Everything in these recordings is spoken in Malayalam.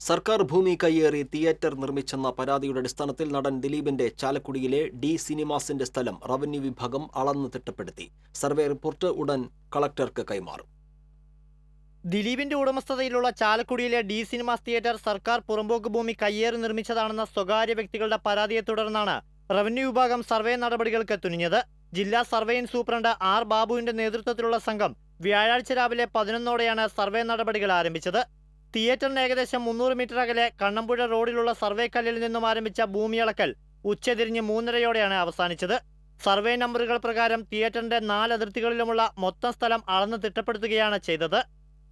സർക്കാർ ഭൂമി കയ്യേറി തിയേറ്റർ നിർമ്മിച്ചെന്ന പരാതിയുടെ അടിസ്ഥാനത്തിൽ നടൻ ദിലീപിന്റെ ചാലക്കുടിയിലെ ഡി സിനിമാസിന്റെ സ്ഥലം റവന്യൂ വിഭാഗം അളന്ന് തിട്ടപ്പെടുത്തി. സർവേ റിപ്പോർട്ട് ഉടൻ കളക്ടർക്ക് കൈമാറും. ദിലീപിന്റെ ഉടമസ്ഥതയിലുള്ള ചാലക്കുടിയിലെ ഡി സിനിമാസ് തിയേറ്റർ സർക്കാർ പുറമ്പോക്ക് ഭൂമി കയ്യേറി നിർമ്മിച്ചതാണെന്ന സ്വകാര്യ വ്യക്തികളുടെ പരാതിയെ തുടർന്നാണ് റവന്യൂ വിഭാഗം സർവേ നടപടികൾക്ക് തുനിഞ്ഞത്. ജില്ലാ സർവേയിൻ സൂപ്രണ്ട് ആർ ബാബുവിന്റെ നേതൃത്വത്തിലുള്ള സംഘം വ്യാഴാഴ്ച രാവിലെ പതിനൊന്നോടെയാണ് സർവേ നടപടികൾ ആരംഭിച്ചത്. തിയേറ്ററിന് ഏകദേശം മുന്നൂറ് മീറ്റർ അകലെ കണ്ണമ്പുഴ റോഡിലുള്ള സർവേ കല്ലിൽ നിന്നും ആരംഭിച്ച ഭൂമിയിളക്കൽ ഉച്ചതിരിഞ്ഞ് മൂന്നരയോടെയാണ് അവസാനിച്ചത്. സർവേ നമ്പറുകൾ പ്രകാരം തിയേറ്ററിന്റെ നാല് അതിർത്തികളിലുമുള്ള മൊത്തം സ്ഥലം അളന്ന് തിട്ടപ്പെടുത്തുകയാണ് ചെയ്തത്.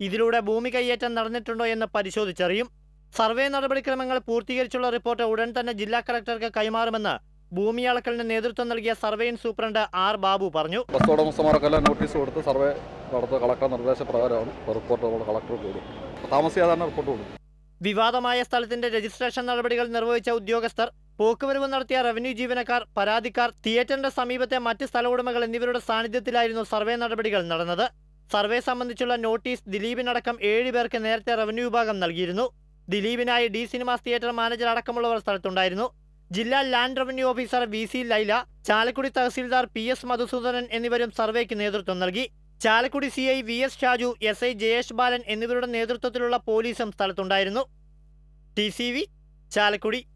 ഇതിലൂടെ ഭൂമി കൈയേറ്റം നടന്നിട്ടുണ്ടോ എന്ന് പരിശോധിച്ചറിയും. സർവേ നടപടിക്രമങ്ങൾ പൂർത്തീകരിച്ചുള്ള റിപ്പോർട്ട് ഉടൻ തന്നെ ജില്ലാ കളക്ടർക്ക് കൈമാറുമെന്ന് ഭൂമി അളക്കലിന് നേതൃത്വം നൽകിയ സർവേ സൂപ്രണ്ട് ആർ ബാബു പറഞ്ഞു. നോട്ടീസ് കൊടുത്ത് സർവേ നടത്തുക കളക്ടർ നിർദ്ദേശപ്രകാരമാണ് റിപ്പോർട്ട് കളക്ടർ കളക്ടർക്ക് കൊടുക്കും താമസിയാതെ തന്നെ റിപ്പോർട്ട് വിവാദമായ സ്ഥലത്തിന്റെ രജിസ്ട്രേഷൻ നടപടികൾ നിർവഹിച്ച ഉദ്യോഗസ്ഥർ പോക്കുവരവ് നടത്തിയ റവന്യൂ ജീവനക്കാർ പരാതിക്കാർ തിയേറ്ററിന്റെ സമീപത്തെ മറ്റ് സ്ഥല ഉടമകൾ എന്നിവരുടെ സാന്നിധ്യത്തിലായിരുന്നു സർവേ നടപടികൾ നടന്നത്. സർവേ സംബന്ധിച്ചുള്ള നോട്ടീസ് ദിലീപിനടക്കം ഏഴ് പേർക്ക് നേരത്തെ റവന്യൂ വിഭാഗം നൽകിയിരുന്നു. ദിലീപിനായി ഡി സിനിമാസ് തിയേറ്റർ മാനേജർ അടക്കമുള്ളവർ സ്ഥലത്തുണ്ടായിരുന്നു. ജില്ലാ land revenue officer V C Laila Chalakudy tahsildar P S Madhusoodanan എന്നിവരും സർവേക്ക് നേതൃത്വം നൽകി. Chalakudy C I V S Shaju S I Jayesh Balan എന്നിവരുടെ നേതൃത്വത്തിലുള്ള പോലീസും സ്ഥലത്തുണ്ടായിരുന്നു. T C V Chalakudy.